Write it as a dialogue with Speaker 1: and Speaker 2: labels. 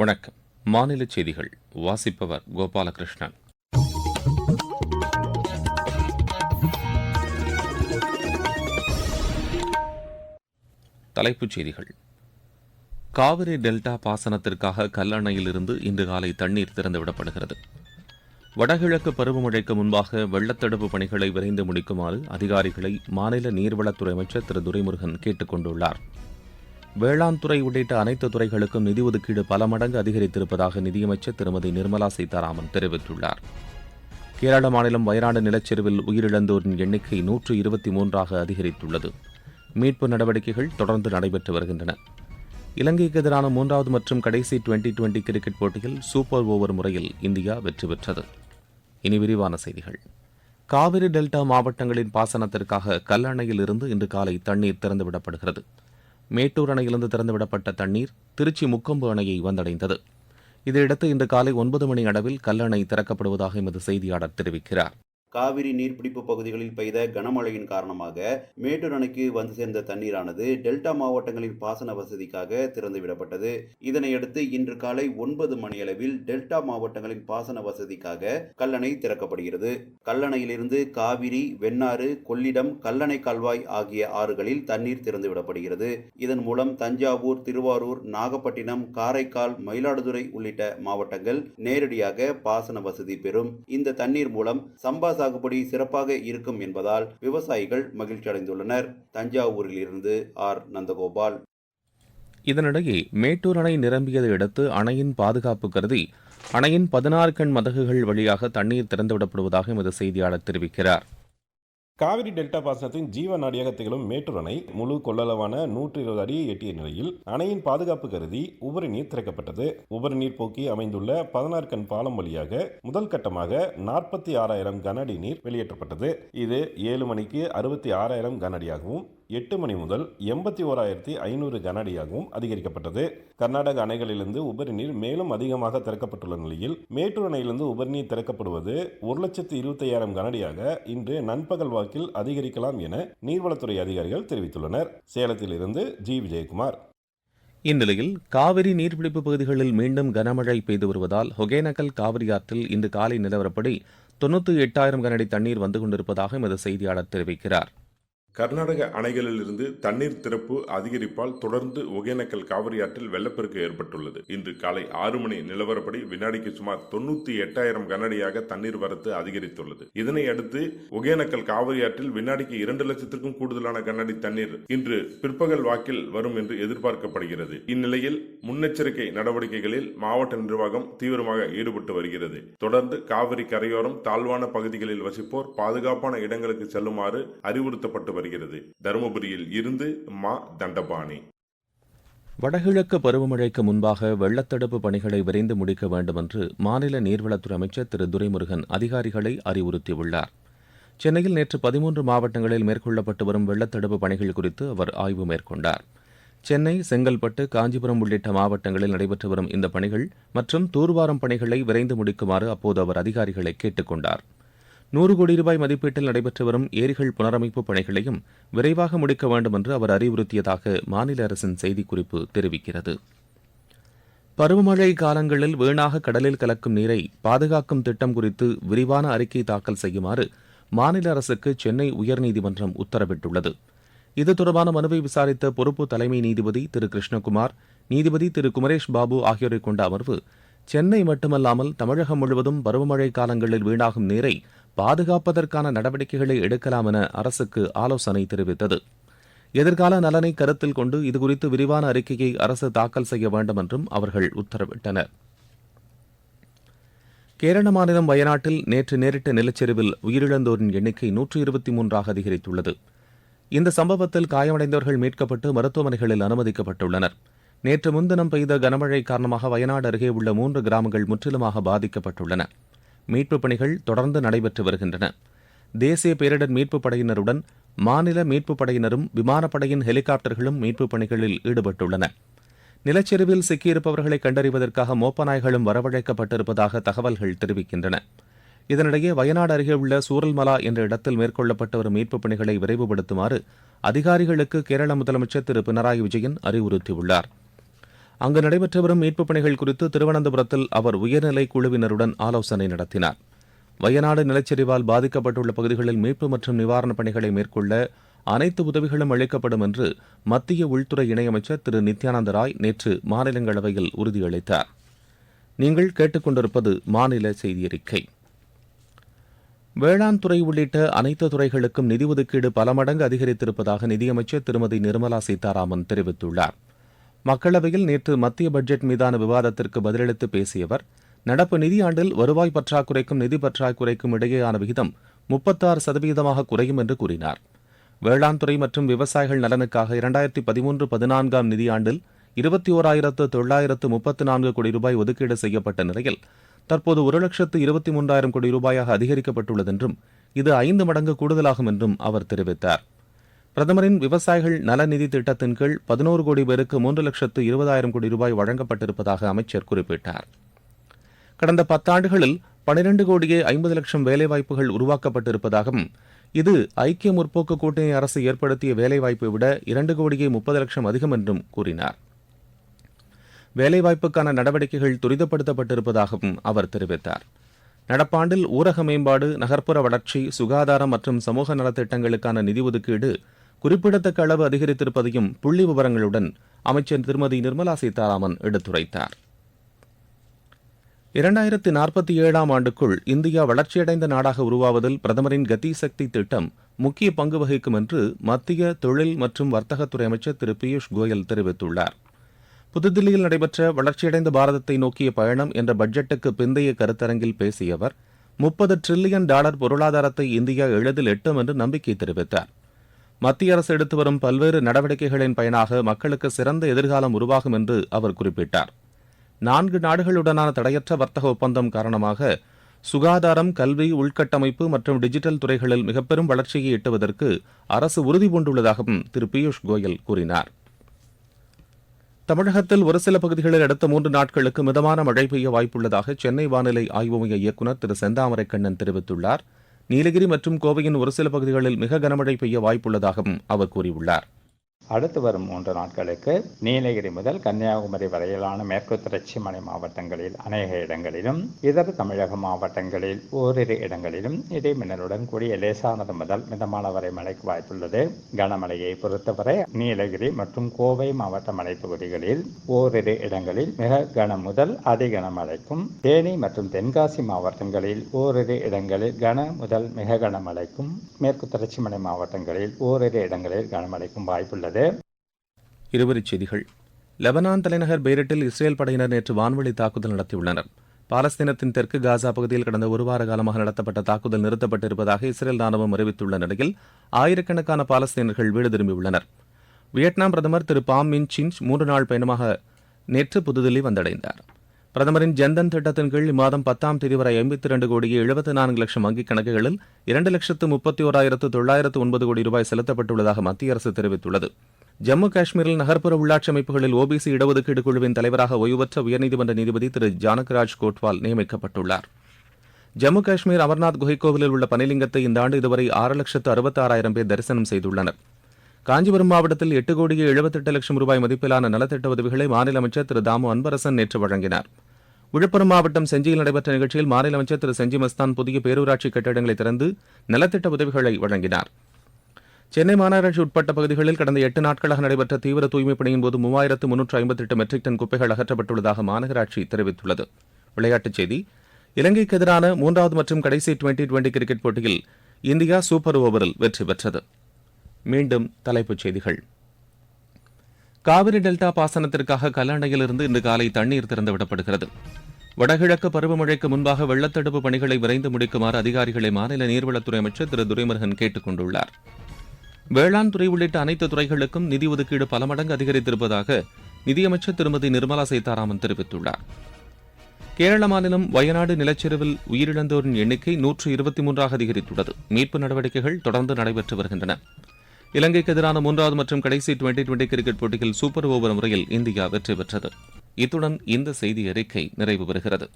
Speaker 1: வணக்கம் மாநில செய்திகள் வாசிப்பவர் கோபாலகிருஷ்ணன் தலைப்புச் செய்திகள் காவிரி டெல்டா பாசனத்திற்காக கல்லணையிலிருந்து இன்று காலை தண்ணீர் திறந்துவிடப்படுகிறது வடகிழக்கு பருவமழைக்கு முன்பாக வெள்ளத்தடுப்பு பணிகளை விரைந்து முடிக்குமாறு அதிகாரிகளை மாநில நீர்வளத்துறை அமைச்சர் திரு துரைமுருகன் கேட்டுக் கொண்டுள்ளாா் வேளாண் துறை உள்ளிட்ட அனைத்து துறைகளுக்கும் நிதி ஒதுக்கீடு பல மடங்கு அதிகரித்திருப்பதாக நிதியமைச்சர் திருமதி நிர்மலா சீதாராமன் தெரிவித்துள்ளார் கேரள மாநிலம் வயநாடு நிலச்சரிவில் உயிரிழந்தோரின் எண்ணிக்கை நூற்று இருபத்தி மூன்றாக அதிகரித்துள்ளது மீட்பு நடவடிக்கைகள் தொடர்ந்து நடைபெற்று வருகின்றன இலங்கைக்கு எதிரான மூன்றாவது மற்றும் கடைசி டுவெண்டி டுவெண்டி கிரிக்கெட் போட்டியில் சூப்பர் ஓவர் முறையில் இந்தியா வெற்றி பெற்றது இனி விரிவான செய்திகள் காவிரி டெல்டா மாவட்டங்களின் பாசனத்திற்காக கல்லணையில் இருந்து இன்று காலை தண்ணீர் திறந்துவிடப்படுகிறது மேட்டூர் அணையிலிருந்து திறந்துவிடப்பட்ட தண்ணீர் திருச்சி முக்கொம்பு அணையை வந்தடைந்தது இதையடுத்து இன்று காலை ஒன்பது மணி அளவில் கல்லணை திறக்கப்படுவதாக எமது செய்தியாளர் தெரிவிக்கிறார்
Speaker 2: காவிரி நீர்பிடிப்பு பகுதிகளில் பெய்த கனமழையின் காரணமாக மேட்டூர் அணைக்கு வந்து சேர்ந்த தண்ணீரானது டெல்டா மாவட்டங்களின் பாசன வசதிக்காக திறந்துவிடப்பட்டது இதனையடுத்து இன்று காலை ஒன்பது மணியளவில் டெல்டா மாவட்டங்களின் பாசன வசதிக்காக கல்லணை திறக்கப்படுகிறது கல்லணையிலிருந்து காவிரி வெண்ணாறு கொள்ளிடம் கல்லணை கால்வாய் ஆகிய ஆறுகளில் தண்ணீர் திறந்துவிடப்படுகிறது இதன் மூலம் தஞ்சாவூர் திருவாரூர் நாகப்பட்டினம் காரைக்கால் மயிலாடுதுறை உள்ளிட்ட மாவட்டங்கள் நேரடியாக பாசன வசதி பெறும் இந்த தண்ணீர் மூலம் சம்பாச சாகுபடி சிறப்பாக இருக்கும் என்பதால் விவசாயிகள் மகிழ்ச்சி அடைந்துள்ளனர் தஞ்சாவூரில் இருந்து ஆர் நந்தகோபால்
Speaker 1: இதனிடையே மேட்டூர் அணை நிரம்பியதை அடுத்து அணையின் பாதுகாப்பு கருதி அணையின் பதினாறு கண் மதகுகள் வழியாக தண்ணீர் திறந்துவிடப்படுவதாக எமது செய்தியாளர் தெரிவிக்கிறார்
Speaker 3: காவிரி டெல்டா பாசனத்தின் ஜீவ நாடியாக திகழும் மேட்டூர் அணை முழு கொள்ளளவான நூற்றி இருபது அடியை எட்டிய நிலையில் அணையின் பாதுகாப்பு கருதி உபரி நீர் திறக்கப்பட்டது உபரி நீர் போக்கி அமைந்துள்ள பதினாறு கண் பாலம் வழியாக முதல் கட்டமாக நாற்பத்தி ஆறாயிரம் கனஅடி நீர் வெளியேற்றப்பட்டது இது ஏழு மணிக்கு அறுபத்தி ஆறாயிரம் கனஅடியாகவும் எட்டு மணி முதல் எண்பத்தி ஓராயிரத்தி ஐநூறு கனஅடியாகவும் அதிகரிக்கப்பட்டது கர்நாடக அணைகளிலிருந்து உபரிநீர் மேலும் அதிகமாக திறக்கப்பட்டுள்ள நிலையில் மேட்டூர் அணையிலிருந்து உபரிநீர் திறக்கப்படுவது ஒரு லட்சத்து இருபத்தையாயிரம் கனஅடியாக இன்று நண்பகல் வாக்கில் அதிகரிக்கலாம் என நீர்வளத்துறை அதிகாரிகள் தெரிவித்துள்ளனர் சேலத்திலிருந்து ஜி விஜயகுமார்
Speaker 1: இந்நிலையில் காவிரி நீர்பிடிப்பு பகுதிகளில் மீண்டும் கனமழை பெய்து வருவதால் ஒகேனக்கல் காவிரி ஆற்றில் இன்று காலை நிலவரப்படி தொன்னூற்றி எட்டாயிரம் கனஅடி தண்ணீர் வந்து கொண்டிருப்பதாக எமது செய்தியாளர் தெரிவிக்கிறார்
Speaker 4: கர்நாடக அணைகளிலிருந்து தண்ணீர் திறப்பு அதிகரிப்பால் தொடர்ந்து ஒகேனக்கல் காவிரி ஆற்றில் வெள்ளப்பெருக்கு ஏற்பட்டுள்ளது இன்று காலை ஆறு மணி நிலவரப்படி வினாடிக்கு சுமார் தொன்னூத்தி எட்டாயிரம் கனஅடியாக தண்ணீர் வரத்து அதிகரித்துள்ளது இதனை அடுத்து ஒகேனக்கல் காவிரி ஆற்றில் வினாடிக்கு இரண்டு லட்சத்திற்கும் கூடுதலான கனஅடி தண்ணீர் இன்று பிற்பகல் வாக்கில் வரும் என்று எதிர்பார்க்கப்படுகிறது இந்நிலையில் முன்னெச்சரிக்கை நடவடிக்கைகளில் மாவட்ட நிர்வாகம் தீவிரமாக ஈடுபட்டு வருகிறது தொடர்ந்து காவிரி கரையோரம் தாழ்வான பகுதிகளில் வசிப்போர் பாதுகாப்பான இடங்களுக்கு செல்லுமாறு அறிவுறுத்தப்பட்டு வருகிறது தருமபுரியில் இருந்து மா தண்டபாணி
Speaker 1: வடகிழக்கு பருவமழைக்கு முன்பாக வெள்ளத்தடுப்பு பணிகளை விரைந்து முடிக்க வேண்டும் என்று மாநில நீர்வளத்துறை அமைச்சர் திரு துரைமுருகன் அதிகாரிகளை அறிவுறுத்தியுள்ளார் சென்னையில் நேற்று பதிமூன்று மாவட்டங்களில் மேற்கொள்ளப்பட்டு வரும் வெள்ளத்தடுப்பு பணிகள் குறித்து அவர் ஆய்வு மேற்கொண்டார் சென்னை செங்கல்பட்டு காஞ்சிபுரம் உள்ளிட்ட மாவட்டங்களில் நடைபெற்று வரும் இந்த பணிகள் மற்றும் தூர்வாரம் பணிகளை விரைந்து முடிக்குமாறு அப்போது அவர் அதிகாரிகளை கேட்டுக் கொண்டாா் நூறு கோடி ரூபாய் மதிப்பீட்டில் நடைபெற்று வரும் ஏரிகள் புனரமைப்பு பணிகளையும் விரைவாக முடிக்க வேண்டும் என்று அவர் அறிவுறுத்தியதாக மாநில அரசின் செய்திக்குறிப்பு தெரிவிக்கிறது பருவமழை காலங்களில் வீணாக கடலில் கலக்கும் நீரை பாதுகாக்கும் திட்டம் குறித்து விரிவான அறிக்கை தாக்கல் செய்யுமாறு மாநில அரசுக்கு சென்னை உயர்நீதிமன்றம் உத்தரவிட்டுள்ளது இது தொடர்பான மனுவை விசாரித்த பொறுப்பு தலைமை நீதிபதி திரு கிருஷ்ணகுமார் நீதிபதி திரு குமரேஷ் பாபு ஆகியோரை கொண்ட அமர்வு சென்னை மட்டுமல்லாமல் தமிழகம் முழுவதும் பருவமழை காலங்களில் வீணாகும் நீரை பாதுகாப்பதற்கான நடவடிக்கைகளை எடுக்கலாம் என அரசுக்கு ஆலோசனை தெரிவித்தது எதிர்கால நலனை கருத்தில் கொண்டு இதுகுறித்து விரிவான அறிக்கையை அரசு தாக்கல் செய்ய வேண்டும் என்றும் அவர்கள் உத்தரவிட்டனர் கேரள மாநிலம் வயநாட்டில் நேற்று நேரிட்ட நிலச்சரிவில் உயிரிழந்தோரின் எண்ணிக்கை நூற்று இருபத்தி மூன்றாக அதிகரித்துள்ளது இந்த சம்பவத்தில் காயமடைந்தவர்கள் மீட்கப்பட்டு மருத்துவமனைகளில் அனுமதிக்கப்பட்டுள்ளனா் நேற்று முன்தினம் பெய்த கனமழை காரணமாக வயநாடு அருகே உள்ள மூன்று கிராமங்கள் முற்றிலுமாக பாதிக்கப்பட்டுள்ளன மீட்புப் பணிகள் தொடர்ந்து நடைபெற்று வருகின்றன தேசிய பேரிடர் மீட்புப் படையினருடன் மாநில மீட்புப் படையினரும் விமானப்படையின் ஹெலிகாப்டர்களும் மீட்புப் பணிகளில் ஈடுபட்டுள்ளன நிலச்சரிவில் சிக்கியிருப்பவர்களை கண்டறிவதற்காக மோப்பநாய்களும் வரவழைக்கப்பட்டிருப்பதாக தகவல்கள் தெரிவிக்கின்றன இதனிடையே வயநாடு அருகே உள்ள சூரல்மலா என்ற இடத்தில் மேற்கொள்ளப்பட்டு வரும் மீட்புப் பணிகளை விரைவுபடுத்துமாறு அதிகாரிகளுக்கு கேரள முதலமைச்சர் திரு பினராயி விஜயன் அறிவுறுத்தியுள்ளாா் அங்கு நடைபெற்று வரும் மீட்புப் பணிகள் குறித்து திருவனந்தபுரத்தில் அவர் உயர்நிலை குழுவினருடன் ஆலோசனை நடத்தினார் வயநாடு நிலச்சரிவால் பாதிக்கப்பட்டுள்ள பகுதிகளில் மீட்பு மற்றும் நிவாரணப் பணிகளை மேற்கொள்ள அனைத்து உதவிகளும் அளிக்கப்படும் என்று மத்திய உள்துறை இணையமைச்சர் திரு நித்யானந்த ராய் நேற்று மாநிலங்களவையில் உறுதியளித்தார் நீங்கள் கேட்டுக்கொண்டிருப்பது மாநில செய்தியறிக்கை வேளாண் துறை உள்ளிட்ட அனைத்து துறைகளுக்கும் நிதி ஒதுக்கீடு பல மடங்கு அதிகரித்திருப்பதாக நிதியமைச்சர் திருமதி நிர்மலா சீதாராமன் தெரிவித்துள்ளாா் மக்களவையில் நேற்று மத்திய பட்ஜெட் மீதான விவாதத்திற்கு பதிலளித்து பேசிய அவர் நடப்பு நிதியாண்டில் வருவாய் பற்றாக்குறைக்கும் நிதி பற்றாக்குறைக்கும் இடையேயான விகிதம் முப்பத்தாறு சதவீதமாக குறையும் என்று கூறினார் வேளாண் துறை மற்றும் விவசாயிகள் நலனுக்காக இரண்டாயிரத்தி பதிமூன்று பதினான்காம் நிதியாண்டில் இருபத்தி ஓராயிரத்து தொள்ளாயிரத்து முப்பத்து நான்கு கோடி ரூபாய் ஒதுக்கீடு செய்யப்பட்ட நிலையில் தற்போது ஒரு லட்சத்து இருபத்தி மூன்றாயிரம் கோடி ரூபாயாக அதிகரிக்கப்பட்டுள்ளதென்றும் இது ஐந்து மடங்கு கூடுதலாகும் என்றும் அவர் தெரிவித்தார் பிரதமரின் விவசாயிகள் நல நிதி திட்டத்தின் கீழ் பதினோரு கோடி பேருக்கு மூன்று லட்சத்து இருபதாயிரம் கோடி ரூபாய் வழங்கப்பட்டிருப்பதாக அமைச்சர் குறிப்பிட்டார் கடந்த பத்தாண்டுகளில் பனிரெண்டு கோடியே ஐம்பது லட்சம் வேலைவாய்ப்புகள் உருவாக்கப்பட்டிருப்பதாகவும் இது ஐக்கிய முற்போக்கு கூட்டணி அரசு ஏற்படுத்திய வேலைவாய்ப்பை விட இரண்டு கோடியே முப்பது லட்சம் அதிகம் என்றும் கூறினார் வேலைவாய்ப்புக்கான நடவடிக்கைகள் துரிதப்படுத்தப்பட்டிருப்பதாகவும் அவர் தெரிவித்தார் நடப்பாண்டில் ஊரக மேம்பாடு நகர்ப்புற வளர்ச்சி சுகாதாரம் மற்றும் சமூக நலத்திட்டங்களுக்கான நிதி ஒதுக்கீடு குறிப்பிடத்தக்க அளவு அதிகரித்திருப்பதையும் புள்ளி விவரங்களுடன் அமைச்சர் திருமதி நிர்மலா சீதாராமன் எடுத்துரைத்தார் இரண்டாயிரத்தி நாற்பத்தி ஏழாம் ஆண்டுக்குள் இந்தியா வளர்ச்சியடைந்த நாடாக உருவாவதில் பிரதமரின் கதிசக்தி சக்தி திட்டம் முக்கிய பங்கு வகிக்கும் என்று மத்திய தொழில் மற்றும் வர்த்தகத்துறை அமைச்சர் திரு பியூஷ் கோயல் தெரிவித்துள்ளார் புதுதில்லியில் நடைபெற்ற வளர்ச்சியடைந்த பாரதத்தை நோக்கிய பயணம் என்ற பட்ஜெட்டுக்கு பிந்தைய கருத்தரங்கில் பேசிய அவர் முப்பது டிரில்லியன் டாலர் பொருளாதாரத்தை இந்தியா எளிதில் எட்டும் என்று நம்பிக்கை தெரிவித்தார் மத்திய அரசு எடுத்து வரும் பல்வேறு நடவடிக்கைகளின் பயனாக மக்களுக்கு சிறந்த எதிர்காலம் உருவாகும் என்று அவர் குறிப்பிட்டார் நான்கு நாடுகளுடனான தடையற்ற வர்த்தக ஒப்பந்தம் காரணமாக சுகாதாரம் கல்வி உள்கட்டமைப்பு மற்றும் டிஜிட்டல் துறைகளில் மிகப்பெரும் வளர்ச்சியை எட்டுவதற்கு அரசு உறுதி திரு பியூஷ் கோயல் கூறினார் தமிழகத்தில் ஒரு சில பகுதிகளில் அடுத்த மூன்று நாட்களுக்கு மிதமான மழை பெய்ய வாய்ப்புள்ளதாக சென்னை வானிலை ஆய்வு மைய இயக்குநர் திரு செந்தாமரைக்கண்ணன் தெரிவித்துள்ளாா் நீலகிரி மற்றும் கோவையின் ஒரு சில பகுதிகளில் மிக கனமழை பெய்ய வாய்ப்புள்ளதாகவும் அவர் கூறியுள்ளார்
Speaker 5: அடுத்து வரும் மூன்று நாட்களுக்கு நீலகிரி முதல் கன்னியாகுமரி வரையிலான மேற்கு மலை மாவட்டங்களில் அநேக இடங்களிலும் இதர தமிழக மாவட்டங்களில் ஓரிரு இடங்களிலும் இடை மின்னலுடன் கூடிய லேசானது முதல் மிதமான வரை மழைக்கு வாய்ப்புள்ளது கனமழையை பொறுத்தவரை நீலகிரி மற்றும் கோவை மாவட்ட மலை பகுதிகளில் ஓரிரு இடங்களில் மிக கன முதல் அதிகனமழைக்கும் தேனி மற்றும் தென்காசி மாவட்டங்களில் ஓரிரு இடங்களில் கன முதல் மிக கனமழைக்கும் மேற்கு தொடர்ச்சி மலை மாவட்டங்களில் ஓரிரு இடங்களில் கனமழைக்கும் வாய்ப்புள்ளது
Speaker 1: இருவரிச் செய்திகள் லெபனான் தலைநகர் பெய்ரட்டில் இஸ்ரேல் படையினர் நேற்று வான்வழி தாக்குதல் நடத்தியுள்ளனர் பாலஸ்தீனத்தின் தெற்கு காசா பகுதியில் கடந்த ஒரு வார காலமாக நடத்தப்பட்ட தாக்குதல் நிறுத்தப்பட்டிருப்பதாக இஸ்ரேல் ராணுவம் அறிவித்துள்ள நிலையில் ஆயிரக்கணக்கான பாலஸ்தீனர்கள் வீடு திரும்பியுள்ளனர் வியட்நாம் பிரதமர் திரு பாம் மின் சின்ச் மூன்று நாள் பயணமாக நேற்று புதுதில்லி வந்தடைந்தார் பிரதமரின் ஜன்தன் திட்டத்தின் கீழ் இம்மாதம் பத்தாம் தேதி வரை ஐம்பத்தி இரண்டு கோடியே எழுபத்தி நான்கு லட்சம் வங்கிக் கணக்குகளில் இரண்டு லட்சத்து முப்பத்தி ஓராயிரத்து தொள்ளாயிரத்து ஒன்பது கோடி ரூபாய் செலுத்தப்பட்டுள்ளதாக மத்திய அரசு தெரிவித்துள்ளது ஜம்மு காஷ்மீரில் நகர்ப்புற உள்ளாட்சி அமைப்புகளில் ஓபிசி இடஒதுக்கீடு குழுவின் தலைவராக ஒய்வற்ற உயர்நீதிமன்ற நீதிபதி திரு ஜானகராஜ் கோட்வால் நியமிக்கப்பட்டுள்ளார் ஜம்மு காஷ்மீர் அமர்நாத் குகைக்கோவிலில் உள்ள பனிலிங்கத்தை இந்த ஆண்டு இதுவரை ஆறு லட்சத்து அறுபத்தாறாயிரம் பேர் தரிசனம் செய்துள்ளனர் காஞ்சிபுரம் மாவட்டத்தில் எட்டு கோடியே எழுபத்தெட்டு லட்சம் ரூபாய் மதிப்பிலான நலத்திட்ட உதவிகளை மாநில அமைச்சர் திரு தாமு அன்பரசன் நேற்று வழங்கினார் விழுப்புரம் மாவட்டம் செஞ்சியில் நடைபெற்ற நிகழ்ச்சியில் மாநில அமைச்சர் திரு செஞ்சி மஸ்தான் புதிய பேரூராட்சி கட்டிடங்களை திறந்து நலத்திட்ட உதவிகளை வழங்கினாா் சென்னை மாநகராட்சி உட்பட்ட பகுதிகளில் கடந்த எட்டு நாட்களாக நடைபெற்ற தீவிர தூய்மைப் பணியின் போது மூவாயிரத்து முன்னூற்று ஐம்பத்தி எட்டு மெட்ரிக் டன் குப்பைகள் அகற்றப்பட்டுள்ளதாக மாநகராட்சி தெரிவித்துள்ளது விளையாட்டுச் செய்தி இலங்கைக்கு எதிரான மூன்றாவது மற்றும் கடைசி டுவெண்டி டுவெண்டி கிரிக்கெட் போட்டியில் இந்தியா சூப்பர் ஓவரில் வெற்றி பெற்றது மீண்டும் தலைப்புச் செய்திகள் காவிரி டெல்டா பாசனத்திற்காக கல்லணையிலிருந்து இன்று காலை தண்ணீர் திறந்துவிடப்படுகிறது வடகிழக்கு பருவமழைக்கு முன்பாக வெள்ளத்தடுப்பு பணிகளை விரைந்து முடிக்குமாறு அதிகாரிகளை மாநில நீர்வளத்துறை அமைச்சர் திரு துரைமுருகன் கேட்டுக் கொண்டுள்ளாா் வேளாண் துறை உள்ளிட்ட அனைத்து துறைகளுக்கும் நிதி ஒதுக்கீடு பல மடங்கு அதிகரித்திருப்பதாக நிதியமைச்சர் திருமதி நிர்மலா சீதாராமன் தெரிவித்துள்ளார் கேரள மாநிலம் வயநாடு நிலச்சரிவில் உயிரிழந்தோரின் எண்ணிக்கை நூற்று இருபத்தி மூன்றாக அதிகரித்துள்ளது மீட்பு நடவடிக்கைகள் தொடர்ந்து நடைபெற்று வருகின்றன இலங்கைக்கு எதிரான மூன்றாவது மற்றும் கடைசி டுவெண்டி டுவெண்டி கிரிக்கெட் போட்டியில் சூப்பர் ஓவர் முறையில் இந்தியா வெற்றி பெற்றது இத்துடன் இந்த செய்தி அறிக்கை நிறைவு பெறுகிறது